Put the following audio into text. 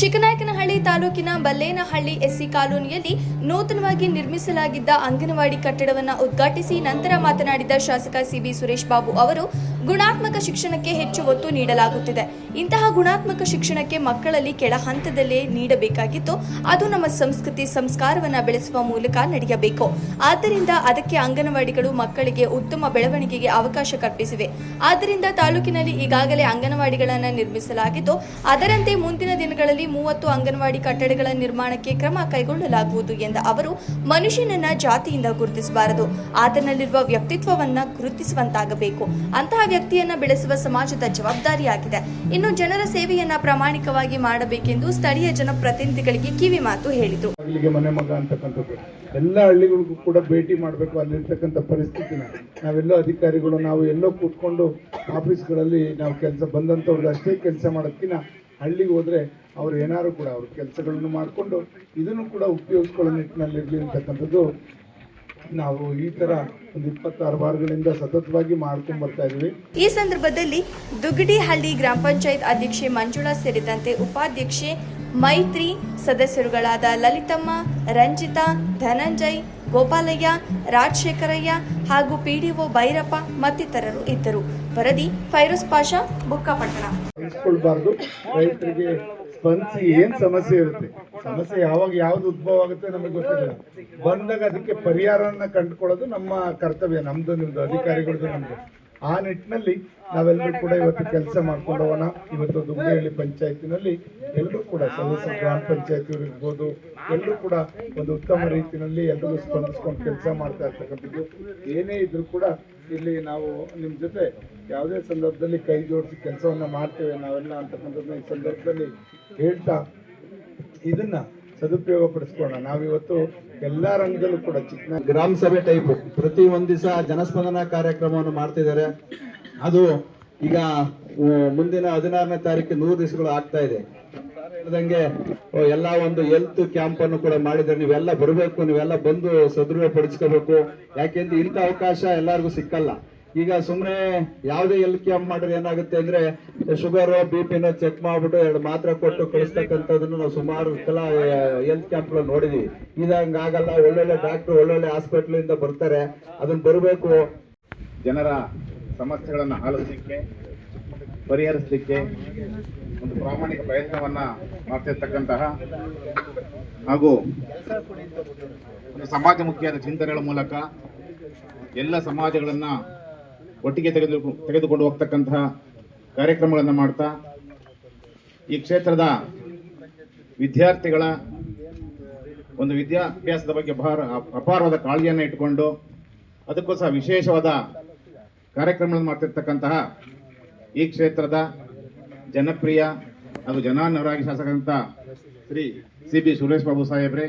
ಚಿಕ್ಕನಾಯಕನಹಳ್ಳಿ ತಾಲೂಕಿನ ಬಲ್ಲೇನಹಳ್ಳಿ ಎಸ್ಸಿ ಕಾಲೋನಿಯಲ್ಲಿ ನೂತನವಾಗಿ ನಿರ್ಮಿಸಲಾಗಿದ್ದ ಅಂಗನವಾಡಿ ಕಟ್ಟಡವನ್ನು ಉದ್ಘಾಟಿಸಿ ನಂತರ ಮಾತನಾಡಿದ ಶಾಸಕ ಸಿಬಿ ಸುರೇಶ್ ಬಾಬು ಅವರು, ಗುಣಾತ್ಮಕ ಶಿಕ್ಷಣಕ್ಕೆ ಹೆಚ್ಚು ಒತ್ತು ನೀಡಲಾಗುತ್ತಿದೆ. ಇಂತಹ ಗುಣಾತ್ಮಕ ಶಿಕ್ಷಣಕ್ಕೆ ಮಕ್ಕಳಲ್ಲಿ ಕೆಳ ಹಂತದಲ್ಲೇ ನೀಡಬೇಕಾಗಿತ್ತು. ಅದು ನಮ್ಮ ಸಂಸ್ಕೃತಿ ಸಂಸ್ಕಾರವನ್ನು ಬೆಳೆಸುವ ಮೂಲಕ ನಡೆಯಬೇಕು. ಆದ್ದರಿಂದ ಅದಕ್ಕೆ ಅಂಗನವಾಡಿಗಳು ಮಕ್ಕಳಿಗೆ ಉತ್ತಮ ಬೆಳವಣಿಗೆಗೆ ಅವಕಾಶ ಕಲ್ಪಿಸಿವೆ. ಆದ್ದರಿಂದ ತಾಲೂಕಿನಲ್ಲಿ ಈಗಾಗಲೇ ಅಂಗನವಾಡಿಗಳನ್ನು ನಿರ್ಮಿಸಲಾಗಿದ್ದು, ಅದರಂತೆ ಮುಂದಿನ ದಿನಗಳಲ್ಲಿ ಮೂವತ್ತು ಅಂಗನವಾಡಿ ಕಟ್ಟಡಗಳ ನಿರ್ಮಾಣಕ್ಕೆ ಕ್ರಮ ಕೈಗೊಳ್ಳಲಾಗುವುದು ಎಂದ ಅವರು, ಮನುಷ್ಯನನ್ನ ಜಾತಿಯಿಂದ ಗುರುತಿಸಬಾರದು. ಆತನಲ್ಲಿರುವ ವ್ಯಕ್ತಿತ್ವವನ್ನ ಗುರುತಿಸುವಂತಾಗಬೇಕು. ಅಂತಹ ವ್ಯಕ್ತಿಯನ್ನ ಬೆಳೆಸುವ ಸಮಾಜದ ಜವಾಬ್ದಾರಿಯಾಗಿದೆ. ಇನ್ನು ಜನರ ಸೇವೆಯನ್ನ ಪ್ರಾಮಾಣಿಕವಾಗಿ ಮಾಡಬೇಕೆಂದು ಸ್ಥಳೀಯ ಜನಪ್ರತಿನಿಧಿಗಳಿಗೆ ಕಿವಿ ಮಾತು ಹೇಳಿದರು. ಎಲ್ಲ ಹಳ್ಳಿಗಳಿಗೂ ಕೂಡ ಭೇಟಿ ಮಾಡಬೇಕು ಅಲ್ಲಿರ್ತಕ್ಕಂಥ ಪರಿಸ್ಥಿತಿನ. ನಾವೆಲ್ಲೋ ಅಧಿಕಾರಿಗಳು, ನಾವು ಎಲ್ಲೋ ಕೂತ್ಕೊಂಡು ಆಫೀಸ್ಗಳಲ್ಲಿ ನಾವು ಕೆಲಸ ಬಂದಂಥವ್ರಿಗೆ ಅಷ್ಟೇ ಕೆಲಸ ಮಾಡೋದಕ್ಕಿಂತ ಹಳ್ಳಿಗೆ ಹೋದರೆ ಅವ್ರು ಏನಾದ್ರು ಕೂಡ ಅವ್ರ ಕೆಲಸಗಳನ್ನು ಮಾಡಿಕೊಂಡು ಇದನ್ನು ಕೂಡ ಉಪಯೋಗಿಸ್ಕೊಳ್ಳೋ ನಿಟ್ಟಿನಲ್ಲಿ ಇರಲಿ ಅಂತಕ್ಕಂಥದ್ದು ನಾವು ಈ ತರ ಒಂದು ಇಪ್ಪತ್ತಾರು ವಾರಗಳಿಂದ ಸತತವಾಗಿ ಮಾಡ್ಕೊಂಡು ಬರ್ತಾ ಇದೀವಿ. ಈ ಸಂದರ್ಭದಲ್ಲಿ ದುಗಡಿಹಳ್ಳಿ ಗ್ರಾಮ ಪಂಚಾಯತ್ ಅಧ್ಯಕ್ಷೆ ಮಂಜುಳಾ ಸೇರಿದಂತೆ ಉಪಾಧ್ಯಕ್ಷೆ ಮೈತ್ರಿ ಸದಸ್ಯರುಗಳಾದ ಲಲಿತಮ್ಮ, ರಂಜಿತಾ, ಧನಂಜಯ್ ಗೋಪಾಲಯ್ಯ, ರಾಜಶೇಖರಯ್ಯ ಹಾಗೂ ಪಿಡಿಒ ಭೈರಪ್ಪ ಮತ್ತಿತರರು ಇದ್ದರು. ವರದಿ ಫೈರೋಸ್ ಪಾಷಾ ಬುಕ್ಕಾಪಟ್ಟಣ ಅನಿಸ್ಕೊಳ್ಬಾರ್ದು ರೈತರಿಗೆ ಸ್ಪಂದಿಸಿ ಏನ್ ಸಮಸ್ಯೆ ಇರುತ್ತೆ? ಸಮಸ್ಯೆ ಯಾವಾಗ ಯಾವ್ದು ಉದ್ಭವ ಆಗುತ್ತೆ ನಮಗೆ ಗೊತ್ತಿಲ್ಲ. ಬಂದಾಗ ಅದಕ್ಕೆ ಪರಿಹಾರವನ್ನ ಕಂಡುಕೊಳ್ಳೋದು ನಮ್ಮ ಕರ್ತವ್ಯ, ನಮ್ದು ನಿಮ್ದು ಅಧಿಕಾರಿಗಳದ್ದು ನಮ್ದು. ಆ ನಿಟ್ಟಿನಲ್ಲಿ ನಾವೆಲ್ಲರೂ ಕೂಡ ಇವತ್ತು ಕೆಲಸ ಮಾಡ್ಕೊಂಡು ಹೋಗೋಣ. ಇವತ್ತು ದುಗ್ಗಹಳ್ಳಿ ಪಂಚಾಯತಿನಲ್ಲಿ ಎಲ್ಲರೂ ಕೂಡ ಸದಸ್ಯ ಗ್ರಾಮ ಪಂಚಾಯತಿ ಇರ್ಬೋದು. ಎಲ್ಲರೂ ಕೂಡ ಒಂದು ಉತ್ತಮ ರೀತಿಯಲ್ಲಿ ಎಲ್ಲರೂ ಸ್ಪಂದಿಸ್ಕೊಂಡು ಕೆಲಸ ಮಾಡ್ತಾ ಇರ್ತಕ್ಕಂಥದ್ದು. ಏನೇ ಇದ್ರೂ ಕೂಡ ಇಲ್ಲಿ ನಾವು ನಿಮ್ಮ ಜೊತೆ ಯಾವುದೇ ಸಂದರ್ಭದಲ್ಲಿ ಕೈ ಜೋಡಿಸಿ ಕೆಲಸವನ್ನ ಮಾಡ್ತೇವೆ ನಾವೆಲ್ಲ ಅಂತಕ್ಕಂಥದ್ದನ್ನ ಈ ಸಂದರ್ಭದಲ್ಲಿ ಹೇಳ್ತಾ ಇದನ್ನ ಸದುಪಯೋಗ ಪಡಿಸ್ಕೊಳ್ಳೋಣ ನಾವಿವತ್ತು ಎಲ್ಲಾ ರಂಗದಲ್ಲೂ ಕೂಡ ಚಿಕ್ಕ ಗ್ರಾಮ ಸಭೆ ಟೈಪ್ ಪ್ರತಿ ಒಂದ್ ದಿವಸ ಜನಸ್ಪಂದನ ಕಾರ್ಯಕ್ರಮವನ್ನು ಮಾಡ್ತಿದ್ದಾರೆ. ಅದು ಈಗ ಮುಂದಿನ ಹದಿನಾರನೇ ತಾರೀಕು ನೂರು ದಿವಸಗಳು ಆಗ್ತಾ ಇದೆ. ಹೇಳ್ದಂಗೆ ಎಲ್ಲ ಒಂದು ಹೆಲ್ತ್ ಕ್ಯಾಂಪ್ ಅನ್ನು ಕೂಡ ಮಾಡಿದ್ರೆ ನೀವೆಲ್ಲ ಬರಬೇಕು, ನೀವೆಲ್ಲ ಬಂದು ಸದೃಢ ಪಡಿಸ್ಕೋಬೇಕು. ಯಾಕೆಂದ್ರೆ ಇಂಥ ಅವಕಾಶ ಎಲ್ಲರಿಗೂ ಸಿಕ್ಕಲ್ಲ. ಈಗ ಸುಮ್ಮನೆ ಯಾವುದೇ ಎಲ್ ಕ್ಯಾಂಪ್ ಮಾಡಿದ್ರೆ ಏನಾಗುತ್ತೆ ಅಂದ್ರೆ ಶುಗರ್ ಬಿ ಪಿನ ಚೆಕ್ ಮಾಡ್ಬಿಟ್ಟು ಎರಡು ಮಾತ್ರೆ ಕೊಟ್ಟು ಕಳಿಸ್ತಕ್ಕಂಥದ್ದನ್ನು ನಾವು ಸುಮಾರು ಸಲ ಹೆಲ್ತ್ ಕ್ಯಾಂಪ್ ನೋಡಿದೀವಿ. ಹಂಗಾಗಲ್ಲ, ಒಳ್ಳೊಳ್ಳೆ ಡಾಕ್ಟರ್ ಒಳ್ಳೊಳ್ಳೆ ಹಾಸ್ಪಿಟಲ್ ಇಂದ ಬರ್ತಾರೆ ಅದನ್ನ ಬರಬೇಕು. ಜನರ ಸಮಸ್ಯೆಗಳನ್ನು ಆಲಿಸಲಿಕ್ಕೆ, ಪರಿಹರಿಸಲಿಕ್ಕೆ ಒಂದು ಪ್ರಾಮಾಣಿಕ ಪ್ರಯತ್ನವನ್ನ ಮಾಡ್ತಿರ್ತಕ್ಕಂತಹ ಹಾಗೂ ಸಮಾಜಮುಖಿಯಾದ ಚಿಂತನೆಗಳ ಮೂಲಕ ಎಲ್ಲ ಸಮಾಜಗಳನ್ನ ಒಟ್ಟಿಗೆ ತೆಗೆದು ತೆಗೆದುಕೊಂಡು ಹೋಗ್ತಕ್ಕಂತಹ ಕಾರ್ಯಕ್ರಮಗಳನ್ನು ಮಾಡ್ತಾ, ಈ ಕ್ಷೇತ್ರದ ವಿದ್ಯಾರ್ಥಿಗಳ ಒಂದು ವಿದ್ಯಾಭ್ಯಾಸದ ಬಗ್ಗೆ ಅಪಾರ ಅಪಾರವಾದ ಕಾಳಜಿಯನ್ನು ಇಟ್ಟುಕೊಂಡು ಅದಕ್ಕೂ ಸಹ ವಿಶೇಷವಾದ ಕಾರ್ಯಕ್ರಮಗಳನ್ನು ಮಾಡ್ತಿರ್ತಕ್ಕಂತಹ ಈ ಕ್ಷೇತ್ರದ ಜನಪ್ರಿಯ ಹಾಗೂ ಜನಾನವರಾಗಿ ಶಾಸಕರಂತ ಶ್ರೀ ಸಿ ಬಿ ಸುರೇಶ್ ಬಾಬು ಸಾಹೇಬ್ರೆ